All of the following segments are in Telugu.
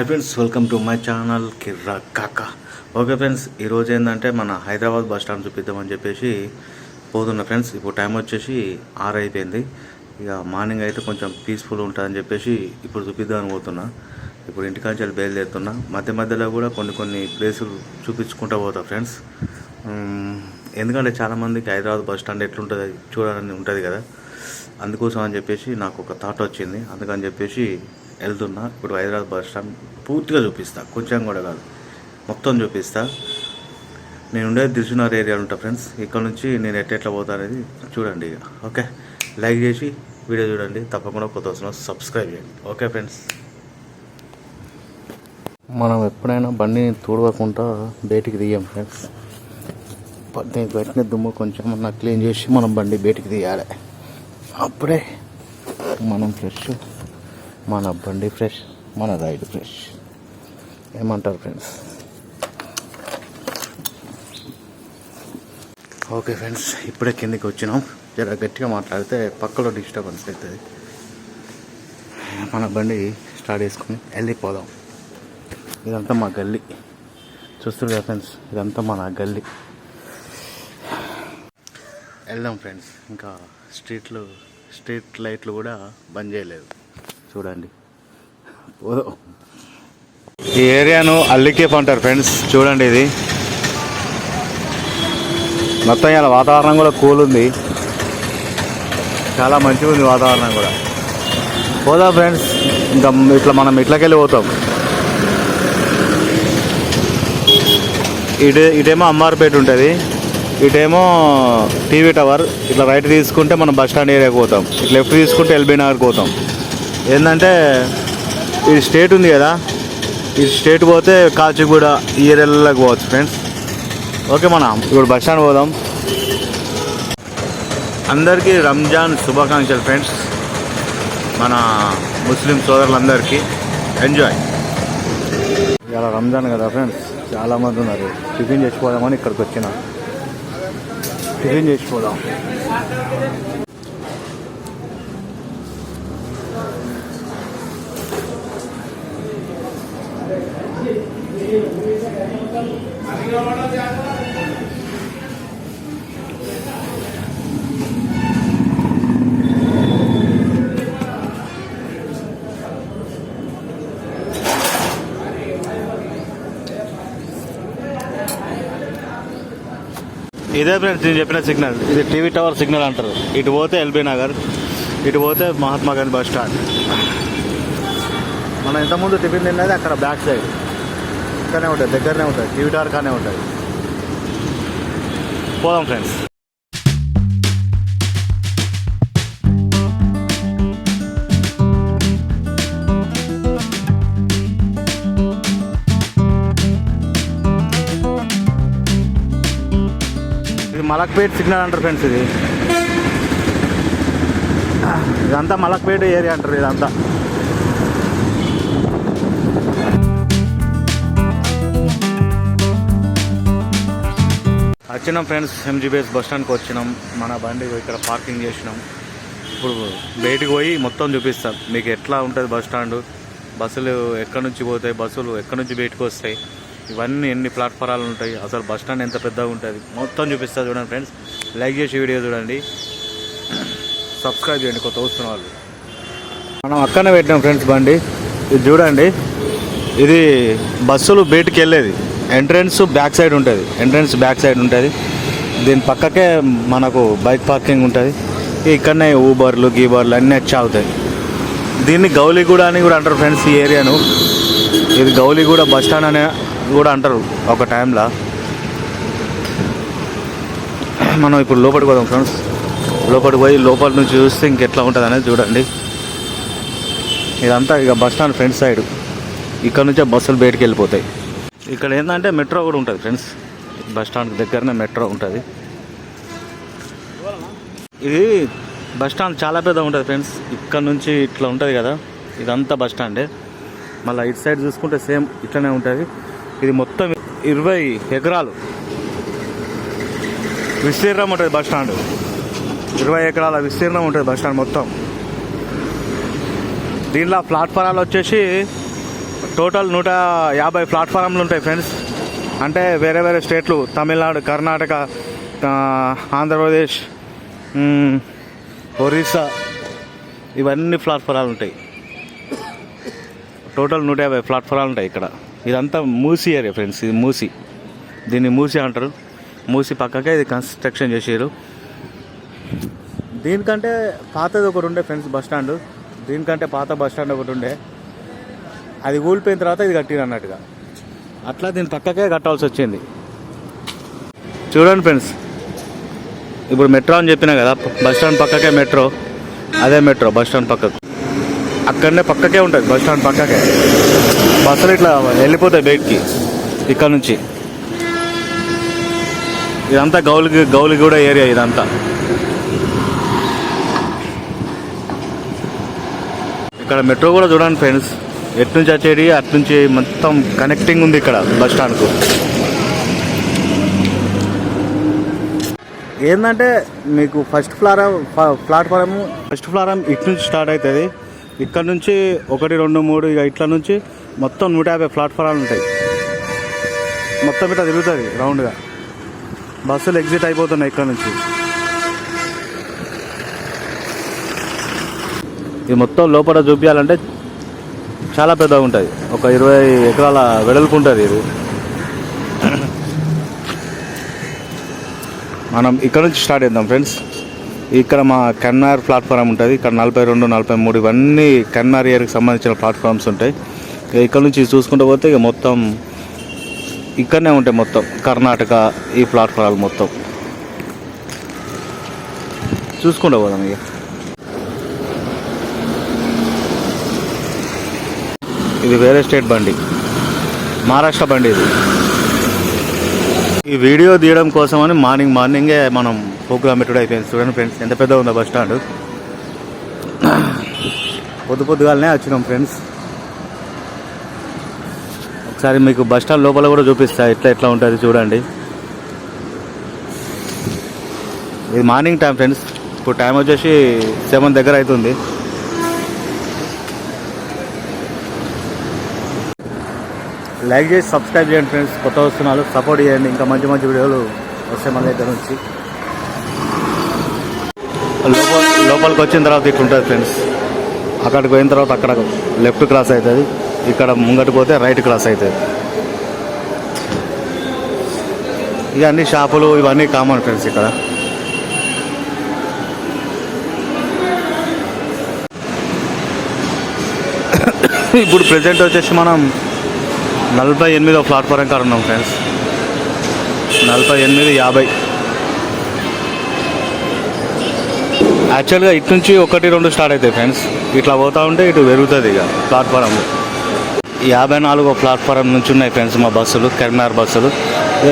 Hi friends welcome to my channel Kirra Kaka. Okay friends ఈరోజు ఏంటంటే మన హైదరాబాద్ బస్ స్టాండ్ చూపిద్దామని చెప్పేసి పోతున్న ఫ్రెండ్స్. ఇప్పుడు టైం వచ్చేసి ఆరు అయిపోయింది. ఇక మార్నింగ్ అయితే కొంచెం పీస్ఫుల్ ఉంటుందని చెప్పేసి ఇప్పుడు చూపిద్దామని పోతున్నా. ఇప్పుడు ఇంటికాంచి వెళ్ళి బయలుదేరుతున్నా. మధ్య మధ్యలో కూడా కొన్ని కొన్ని ప్లేసులు చూపించుకుంటూ పోతా ఫ్రెండ్స్. ఎందుకంటే చాలామందికి హైదరాబాద్ బస్ స్టాండ్ ఎట్లుంటుంది చూడాలని ఉంటుంది కదా. అందుకోసం అని చెప్పేసి నాకు ఒక థాట్ వచ్చింది. అందుకని చెప్పేసి వెళ్తున్నా ఇప్పుడు హైదరాబాద్ బస్ స్టాండ్ పూర్తిగా చూపిస్తా కొంచెం కూడా కాదు మొత్తం చూపిస్తా. నేను ఉండేది దిల్సునగర్ ఏరియా ఉంటా ఫ్రెండ్స్ ఇక్కడ నుంచి నేను ఎట్ట ఎట్లా పోతా అనేది చూడండి ఇక ఓకే? లైక్ చేసి వీడియో చూడండి తప్పకుండా కొత్త వస్తున్నా సబ్స్క్రైబ్ చేయండి ఓకే ఫ్రెండ్స్? మనం ఎప్పుడైనా బండిని తూడవకుండా బయటికి తీయం ఫ్రెండ్స్. దీనికి పెట్టిన దుమ్ము కొంచెం అన్న క్లీన్ చేసి మనం బండి బయటికి తీయాలి అప్పుడే మనం ఫ్రెష్ మన బండి ఫ్రెష్ మన రైడ్ ఫ్రెష్. ఏమంటారు ఫ్రెండ్స్? ఓకే ఫ్రెండ్స్ ఇప్పుడే కిందికి వచ్చినాం. జర గట్టిగా మాట్లాడితే పక్కలో డిస్టర్బెన్స్ అవుతుంది మన బండి స్టార్ట్ చేసుకుని వెళ్ళిపోదాం. ఇదంతా మా గల్లీ. చూస్తారు కదా ఫ్రెండ్స్ ఇదంతా మన గల్లీ. వెళ్దాం ఫ్రెండ్స్ ఇంకా స్ట్రీట్లు స్ట్రీట్ లైట్లు కూడా బంద్ చేయలేదు. చూడండి. ఈ ఏరియాను అల్లికేప్ అంటారు ఫ్రెండ్స్ చూడండి ఇది. మొత్తం ఇలా వాతావరణం కూడా కూల్ ఉంది. చాలా మంచిగా ఉంది వాతావరణం కూడా. పోదాం ఫ్రెండ్స్ ఇంకా ఇట్లా మనం ఇట్లకెళ్ళి పోతాం. ఇటు ఇటేమో అమ్మార్పేట ఉంటుంది. ఇటేమో టీవీ టవర్ ఇట్లా రైట్ తీసుకుంటే మనం బస్ స్టాండ్ ఏరియాకి పోతాం. ఇట్లా లెఫ్ట్ తీసుకుంటే ఎల్బీ నగర్కి పోతాం. ఏంటంటే ఇది స్టేట్ ఉంది కదా ఇది స్టేట్ పోతే కాచిగూడ ఈ ఏరియాలోకి పోవచ్చు ఫ్రెండ్స్. ఓకే మనం ఇప్పుడు బస్ స్టాండ్ పోదాం. అందరికీ రంజాన్ శుభాకాంక్షలు ఫ్రెండ్స్. మన ముస్లిం సోదరులందరికీ ఎంజాయ్. ఇలా రంజాన్ కదా ఫ్రెండ్స్ చాలామంది ఉన్నారు. టిఫిన్ చేసిపోదామని ఇక్కడికి వచ్చిన. టిఫిన్ చేసిపోదాం ఇదే ఫ్రెండ్స్ నేను చెప్పిన సిగ్నల్. ఇది టీవీ టవర్ సిగ్నల్ అంటారు. ఇటు పోతే ఎల్బీ నగర్ ఇటు పోతే మహాత్మా గాంధీ బస్ స్టాండ్. మనం ఇంతకుముందు టిఫిన్ తిన్నది అక్కడ బ్యాక్ సైడ్. ఇక్కడనే ఉంటుంది దగ్గరనే ఉంటుంది టీవీ టవర్ కానే ఉంటుంది. పోదాం ఫ్రెండ్స్. మలక్పేట్ సిగ్నల్ అంటారు ఫ్రెండ్స్ ఇది. ఇదంతా మలక్పేట ఏరియా అంటారు ఇదంతా. వచ్చినాం ఫ్రెండ్స్ ఎంజీబీఎస్ బస్ స్టాండ్కి వచ్చినాం. మన బండి ఇక్కడ పార్కింగ్ చేసినాం. ఇప్పుడు బయటికి పోయి మొత్తం చూపిస్తాం. మీకు ఎట్లా ఉంటుంది బస్ స్టాండ్? బస్సులు ఎక్కడి నుంచి పోతాయి? బస్సులు ఎక్కడి నుంచి బయటకు వస్తాయి? ఇవన్నీ ఎన్ని ప్లాట్ఫారాలు ఉంటాయి? అసలు బస్ స్టాండ్ ఎంత పెద్దగా ఉంటుంది? మొత్తం చూపిస్తా చూడండి ఫ్రెండ్స్. లైక్ చేసి వీడియో చూడండి. సబ్స్క్రైబ్ చేయండి కొత్త వస్తున్న వాళ్ళు. మనం అక్కడనే పెట్టినాం ఫ్రెండ్స్ బండి. ఇది చూడండి. ఇది బస్సులు బయటికి వెళ్ళేది. ఎంట్రన్స్ బ్యాక్ సైడ్ ఉంటుంది. ఎంట్రన్స్ బ్యాక్ సైడ్ ఉంటుంది. దీని పక్కకే మనకు బైక్ పార్కింగ్ ఉంటుంది. ఇక్కడనే ఊబర్లు గీబర్లు అన్నీ వచ్చి అవుతాయి దీన్ని గౌలిగూడ అని కూడా అంటారు ఫ్రెండ్స్ ఈ ఏరియాను. ఇది గౌలిగూడ బస్ స్టాండ్ అనే కూడా అంటారు ఒక టైంలో. మనం ఇప్పుడు లోపలికి పోదాం ఫ్రెండ్స్. లోపలికి పోయి లోపల నుంచి చూస్తే ఇంకెట్లా ఉంటుంది అనేది చూడండి. ఇదంతా ఇక బస్ స్టాండ్ ఫ్రంట్ సైడ్. ఇక్కడ నుంచే బస్సులు బయటికి వెళ్ళిపోతాయి. ఇక్కడ ఏంటంటే మెట్రో కూడా ఉంటుంది ఫ్రెండ్స్. బస్ స్టాండ్ దగ్గరనే మెట్రో ఉంటుంది. ఇది బస్ స్టాండ్ చాలా పెద్ద ఉంటుంది ఫ్రెండ్స్. ఇక్కడ నుంచి ఇట్లా ఉంటుంది కదా. ఇదంతా బస్ స్టాండే. మళ్ళీ ఇటు సైడ్ చూసుకుంటే సేమ్ ఇట్లనే ఉంటుంది. ఇది మొత్తం ఇరవై ఎకరాలు. విస్తీర్ణం ఉంటుంది బస్ స్టాండ్. ఇరవై ఎకరాల విస్తీర్ణం ఉంటుంది బస్ స్టాండ్ మొత్తం. దీనిలో ప్లాట్ఫారాలు వచ్చేసి టోటల్ నూట యాభై ప్లాట్ఫారంలు ఉంటాయి ఫ్రెండ్స్. అంటే వేరే వేరే స్టేట్లు తమిళనాడు కర్ణాటక ఆంధ్రప్రదేశ్ ఒరిస్సా ఇవన్నీ ప్లాట్ఫారాలు ఉంటాయి. టోటల్ నూట యాభై ప్లాట్ఫారాలు ఉంటాయి ఇక్కడ. ఇదంతా మూసి ఏరియా ఫ్రెండ్స్ ఇది మూసి. దీన్ని మూసి అంటారు. మూసి పక్కకే ఇది కన్స్ట్రక్షన్ చేసారు దీనికంటే పాతది ఒకటి ఉండే ఫ్రెండ్స్ బస్ స్టాండ్. దీనికంటే పాత బస్ స్టాండ్ ఒకటి ఉండే. అది కూలిపోయిన తర్వాత ఇది కట్టిరు అన్నట్టుగా. అట్లా దీని పక్కకే కట్టాల్సి వచ్చింది. చూడండి ఫ్రెండ్స్. ఇప్పుడు మెట్రో అని చెప్పినా కదా బస్ స్టాండ్ పక్కకే మెట్రో అదే మెట్రో బస్ స్టాండ్ పక్కకు. అక్కడనే పక్కకే ఉంటుంది బస్ స్టాండ్ పక్కకే. బస్సులు ఇట్లా వెళ్ళిపోతాయి బయటికి. ఇక్కడ నుంచి. ఇదంతా గౌలికి గౌలిగూడ ఏరియా ఇదంతా. ఇక్కడ మెట్రో కూడా చూడండి ఫ్రెండ్స్. ఎటు నుంచి వచ్చేది అటు నుంచి మొత్తం కనెక్టింగ్ ఉంది ఇక్కడ బస్ స్టాండ్కు. ఏంటంటే మీకు first platform platform first platform ఇటు నుంచి స్టార్ట్ అవుతుంది. ఇక్కడ నుంచి ఒకటి రెండు మూడు ఇక ఇట్ల నుంచి మొత్తం నూట యాభై ప్లాట్ఫారాలు ఉంటాయి. మొత్తం ఇట్లా తిరుగుతుంది రౌండ్గా బస్సులు ఎగ్జిట్ అయిపోతున్నాయి ఇక్కడ నుంచి. ఇది మొత్తం లోపల చూపించాలంటే చాలా పెద్దగా ఉంటుంది. ఒక ఇరవై ఎకరాల వెడల్పు ఉంటుంది ఇది. మనం ఇక్కడ నుంచి స్టార్ట్ చేద్దాం ఫ్రెండ్స్ ఇక్కడ మా కన్మార్ ప్లాట్ఫారం ఉంటుంది. ఇక్కడ నలభై రెండు నలభై మూడు ఇవన్నీ కన్మార్ ఏరియాకి సంబంధించిన ప్లాట్ఫామ్స్ ఉంటాయి. ఇక్కడ నుంచి చూసుకుంటూ పోతే ఇక మొత్తం ఇక్కడనే ఉంటాయి మొత్తం కర్ణాటక ఈ ప్లాట్ఫారాలు మొత్తం. చూసుకుంటూ పోదాం ఇక. ఇది వేరే స్టేట్ బండి. మహారాష్ట్ర బండి ఇది. ఈ వీడియో తీయడం కోసమని మార్నింగ్ మార్నింగే మనం ప్రోగ్రామ్ పెట్టుడు అయిపోయింది. చూడండి ఫ్రెండ్స్ ఎంత పెద్ద ఉందో బస్ స్టాండ్. పొద్దు పొద్దుగాలనే వచ్చినాం ఫ్రెండ్స్. ఒకసారి మీకు బస్ స్టాండ్ లోపల కూడా చూపిస్తా ఎట్లా ఎట్లా ఉంటుంది చూడండి. ఇది మార్నింగ్ టైం ఫ్రెండ్స్ ఇప్పుడు టైం వచ్చేసి సెవెన్ దగ్గర అవుతుంది లైక్ చేసి సబ్స్క్రైబ్ చేయండి ఫ్రెండ్స్ కొత్త వస్తున్నారు సపోర్ట్ చేయండి ఇంకా మంచి మంచి వీడియోలు వస్తాయి మన దగ్గర నుంచి. లోపల లోపలికి వచ్చిన తర్వాత ఇట్లా ఉంటుంది ఫ్రెండ్స్. అక్కడికి పోయిన తర్వాత అక్కడ లెఫ్ట్ క్రాస్ అవుతుంది. ఇక్కడ ముంగటి పోతే రైట్ క్రాస్ అవుతుంది ఇక అన్ని షాపులు ఇవన్నీ కామన్ ఫ్రెండ్స్ ఇక్కడ. ఇప్పుడు ప్రజెంట్ వచ్చేసి మనం నలభై ఎనిమిదో ప్లాట్ఫారం కాడ ఉన్నాం ఫ్రెండ్స్ నలభై ఎనిమిది యాభై. యాక్చువల్గా ఇటు నుంచి ఒకటి రెండు స్టార్ట్ అవుతాయి ఫ్రెండ్స్ ఇట్లా పోతూ ఉంటే ఇటు పెరుగుతుంది ఇక ప్లాట్ఫారం యాభై నాలుగో ప్లాట్ఫారం నుంచి ఉన్నాయి ఫ్రెండ్స్ మా బస్సులు కరీంనగర్ బస్సులు.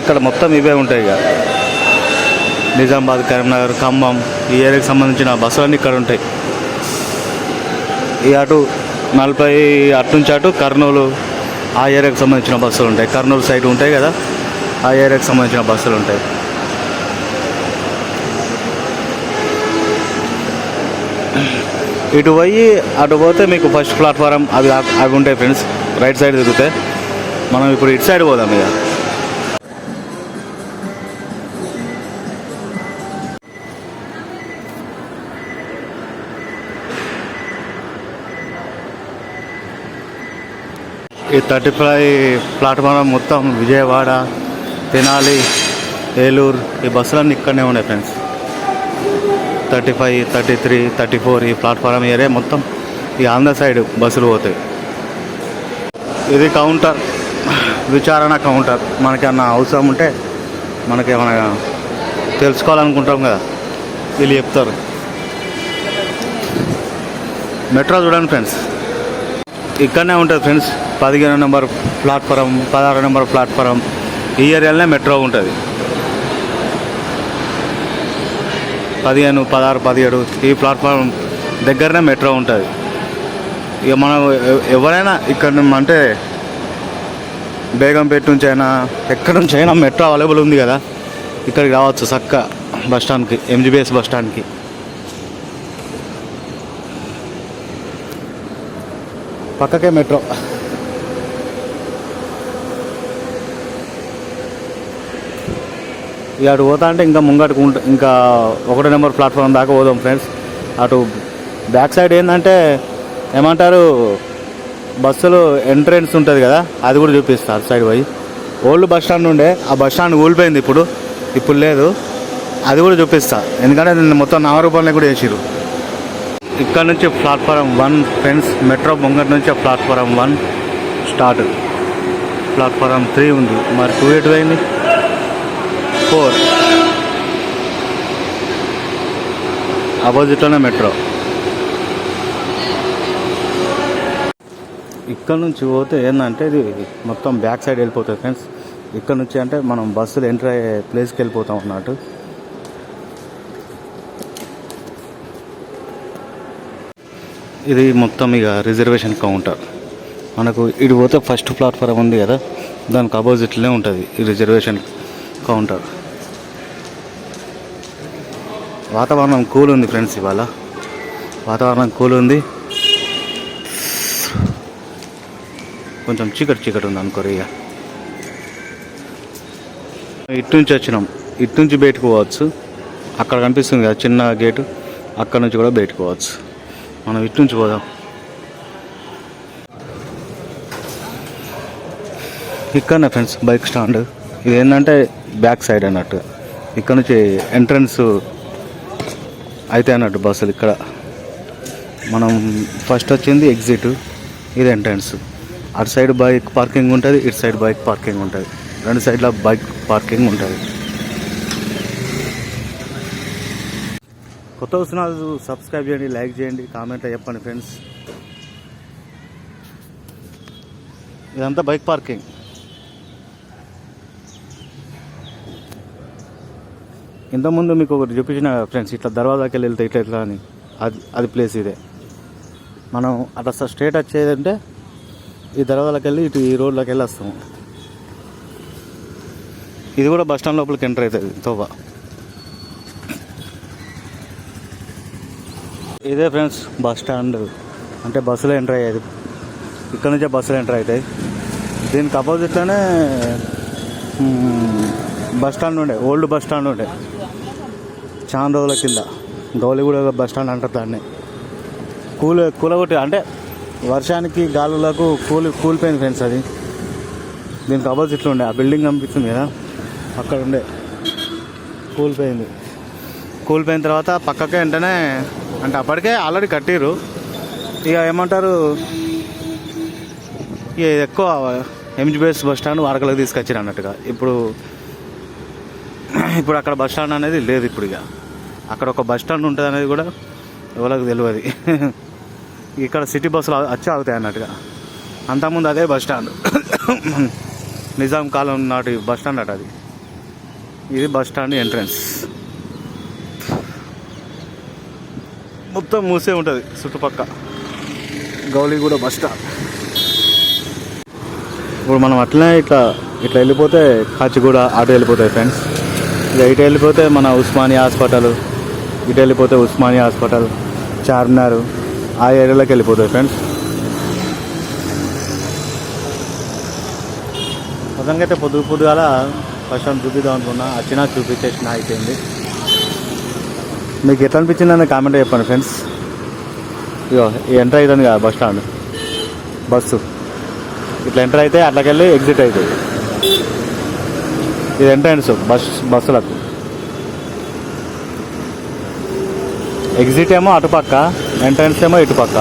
ఇక్కడ మొత్తం ఇవే ఉంటాయి ఇక. నిజామాబాద్ కరీంనగర్ ఖమ్మం ఈ ఏరియాకి సంబంధించిన బస్సులన్నీ ఇక్కడ ఉంటాయి. ఈ అటు నలభై అటు నుంచి అటు కర్నూలు ఆ ఏరియాకి సంబంధించిన బస్సులు ఉంటాయి. కర్నూలు సైడ్ ఉంటాయి కదా ఆ ఏరియాకి సంబంధించిన బస్సులు ఉంటాయి. ఇటు పోయి అటు పోతే మీకు ఫస్ట్ ప్లాట్ఫారం అవి అవి ఉంటాయి ఫ్రెండ్స్. రైట్ సైడ్ తిరిగితే మనం ఇప్పుడు ఇటు సైడ్ పోదాం ఇక. ఈ థర్టీ ఫైవ్ ప్లాట్ఫారం మొత్తం విజయవాడ తెనాలి ఏలూరు ఈ బస్సులన్నీ ఇక్కడనే ఉన్నాయి friends. Thirty five thirty three thirty four ఈ ప్లాట్ఫారం ఏరియా మొత్తం ఈ ఆంధ్ర సైడ్ బస్సులు పోతాయి. ఇది కౌంటర్. విచారణ కౌంటర్. మనకేమన్నా అవసరం ఉంటే మనకేమైనా తెలుసుకోవాలనుకుంటాం కదా. వీళ్ళు చెప్తారు. మెట్రో చూడండి ఫ్రెండ్స్. ఇక్కడనే ఉంటుంది ఫ్రెండ్స్. పదిహేను నెంబర్ ప్లాట్ఫారం పదహారు నెంబర్ ప్లాట్ఫారం. ఈ ఏరియాలోనే మెట్రో ఉంటుంది. పదిహేను పదహారు పదిహేడు ఈ ప్లాట్ఫారం దగ్గరనే మెట్రో ఉంటుంది. ఇక మనం ఎవరైనా ఇక్కడ అంటే బేగంపేట నుంచి అయినా ఎక్కడ నుంచి అయినా మెట్రో అవైలబుల్ ఉంది కదా. ఇక్కడికి రావచ్చు చక్క బస్ స్టాండ్కి ఎంజీబీఎస్ బస్ స్టాండ్కి. పక్కకే మెట్రో. ఇక అటు పోతా అంటే ఇంకా ముంగటకు ఇంకా ఒకటో నెంబర్ ప్లాట్ఫామ్ దాకా పోదాం ఫ్రెండ్స్. అటు బ్యాక్ సైడ్ ఏంటంటే ఏమంటారు? బస్సులో ఎంట్రెన్స్ ఉంటుంది కదా అది కూడా చూపిస్తారు సైడ్ పోయి. ఓల్డ్ బస్ స్టాండ్ ఉండే ఆ బస్ స్టాండ్ కూలిపోయింది ఇప్పుడు ఇప్పుడు లేదు అది కూడా చూపిస్తా. ఎందుకంటే నేను మొత్తం నాలుగు రూపాయలని కూడా వేసిరు ఇక్కడ నుంచి ప్లాట్ఫారం వన్ ఫ్రెండ్స్ మెట్రో ముంగట్ నుంచి platform one start. Platform three ఉంది. మరి టూ ఎయిట్ పోయింది? ఫోర్. ఆపోజిట్లోనే మెట్రో. ఇక్కడ నుంచి పోతే ఏంటంటే ఇది మొత్తం బ్యాక్ సైడ్ వెళ్ళిపోతుంది ఫ్రెండ్స్. ఇక్కడ నుంచి అంటే మనం బస్సులు ఎంటర్ అయ్యే ప్లేస్కి వెళ్ళిపోతాం అన్నట్టు. ఇది మొత్తం ఇక రిజర్వేషన్ కౌంటర్. మనకు ఇటు పోతే ఫస్ట్ ప్లాట్ఫారం ఉంది కదా దానికి అపోజిట్లోనే ఉంటుంది ఈ రిజర్వేషన్ కౌంటర్. వాతావరణం కూల్ ఉంది ఫ్రెండ్స్ ఇవాళ. వాతావరణం కూల్ ఉంది. కొంచెం చీకటి చీకటి ఉంది అనుకోరు ఇక. ఇటు నుంచి వచ్చినాం. ఇటు నుంచి బయటకు పోవచ్చు. అక్కడ కనిపిస్తుంది కదా చిన్న గేటు. అక్కడ నుంచి కూడా బయటకు పోవచ్చు. మనం ఇటు నుంచి పోదాం. ఇక్కడనే ఫ్రెండ్స్ బైక్ స్టాండ్. ఇది ఏంటంటే బ్యాక్ సైడ్ అన్నట్టు. ఇక్కడ నుంచి ఎంట్రన్స్ అయితే అన్నట్టు బస్సులు ఇక్కడ. మనం ఫస్ట్ వచ్చింది ఎగ్జిట్. ఇది ఎంట్రన్స్. అటు సైడ్ బైక్ పార్కింగ్ ఉంటుంది ఇటు సైడ్ బైక్ పార్కింగ్ ఉంటుంది. రెండు సైడ్ల బైక్ పార్కింగ్ ఉంటుంది. కొత్త వస్తున్నారు సబ్స్క్రైబ్ చేయండి లైక్ చేయండి కామెంట్లో చెప్పండి ఫ్రెండ్స్. ఇదంతా బైక్ పార్కింగ్. ఇంతకుముందు మీకు ఒకటి చూపించిన ఫ్రెండ్స్ ఇట్లా దర్వాజాకి వెళ్ళి వెళ్తే ఇట్లా ఇట్లా అని. అది అది ప్లేస్ ఇదే. మనం అట్లా స్ట్రేట్ వచ్చేదంటే ఈ దర్వాజాలకు వెళ్ళి ఇటు ఈ రోడ్లోకి వెళ్ళి వస్తాము. ఇది కూడా బస్ స్టాండ్ లోపలికి ఎంటర్ అవుతుంది తోబా ఇదే ఫ్రెండ్స్ బస్ స్టాండ్. అంటే బస్సులో ఎంటర్ అయ్యేది. ఇక్కడ నుంచే బస్సులు ఎంటర్ అవుతాయి దీనికి అపోజిట్లోనే బస్ స్టాండ్ ఉండే ఓల్డ్ బస్ స్టాండ్ ఉండే. చాలా రోజుల కింద. గౌలిగూడ బస్ స్టాండ్ అంటారు దాన్ని. కూల కూలగొట్టి అంటే వర్షానికి గాలులకు కూలి కూలిపోయింది ఫ్రెండ్స్ అది. దీనికి అపోజిట్లో ఉండే ఆ బిల్డింగ్ కనిపిస్తుంది కదా అక్కడ ఉండే. కూలిపోయింది. కూలిపోయిన తర్వాత పక్కకే వెంటనే అంటే అప్పటికే ఆల్రెడీ కట్టిరు ఇక ఏమంటారు ఇక ఎక్కువ ఎంజిబిఎస్ బస్ స్టాండ్ వారకలకు తీసుకొచ్చారు అన్నట్టుగా. ఇప్పుడు ఇప్పుడు అక్కడ బస్ స్టాండ్ అనేది లేదు ఇప్పుడు ఇక. అక్కడ ఒక బస్ స్టాండ్ ఉంటుంది అనేది కూడా ఎవరికి తెలియదు ఇక్కడ సిటీ బస్సులు వచ్చి ఆగుతాయి అన్నట్టుగా. అంతకుముందు అదే బస్ స్టాండ్. నిజాం కాలం నాటి బస్ స్టాండ్ అట అది. ఇది బస్ స్టాండ్ ఎంట్రన్స్. మొత్తం మూసే ఉంటుంది చుట్టుపక్క. Gowliguda bus stand. ఇప్పుడు మనం అట్లనే ఇట్లా ఇట్లా వెళ్ళిపోతే కాచిగూడ అటు వెళ్ళిపోతాయి ఫ్రెండ్స్. ఇక ఇటు వెళ్ళిపోతే మన ఉస్మానియా హాస్పిటల్ ఇటు వెళ్ళిపోతే ఉస్మానియా హాస్పిటల్ చార్మినార్. ఆ ఏరియాలోకి వెళ్ళిపోతాయి ఫ్రెండ్స్ మొత్తానికి అయితే పొద్దు పొద్దుగాల ఫస్ట్ టైం చూపిద్దాం అనుకున్నా వచ్చినా చూపించేసిన అయిపోయింది. మీకు ఎట్లా అనిపించింది అని కామెంట్ చెప్పండి ఫ్రెండ్స్ ఇగో ఎంటర్ అవుతుంది కదా బస్ స్టాండ్ బస్సు ఇట్లా ఎంటర్ అయితే అట్లకెళ్ళి ఎగ్జిట్ అవుతుంది. ఇది ఎంట్రన్స్ బస్ బస్సులకు ఎగ్జిట్ ఏమో అటుపక్క. ఎంట్రన్స్ ఏమో ఇటుపక్క.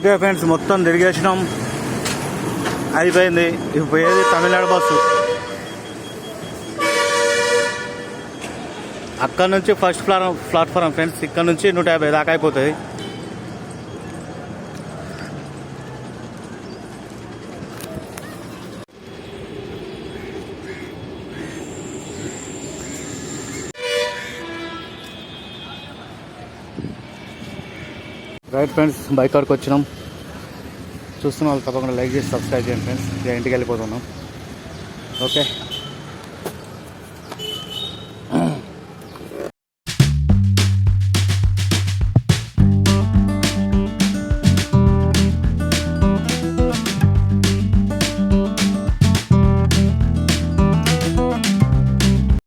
ఓకే ఫ్రెండ్స్ మొత్తం తిరిగేసినాం అయిపోయింది. ఇప్పుడు పోయేది తమిళనాడు బస్సు. అక్కడ నుంచి ఫస్ట్ ప్లాట్ ప్లాట్ఫారం ఫ్రెండ్స్ ఇక్కడ నుంచి నూట యాభై దాకా అయిపోతుంది. రైట్ ఫ్రెండ్స్ బైక్ వరకు వచ్చినాం. చూస్తున్న వాళ్ళు తప్పకుండా లైక్ చేసి సబ్స్క్రైబ్ చేయండి ఫ్రెండ్స్ ఇంటికి వెళ్ళిపోతున్నాం. ఓకే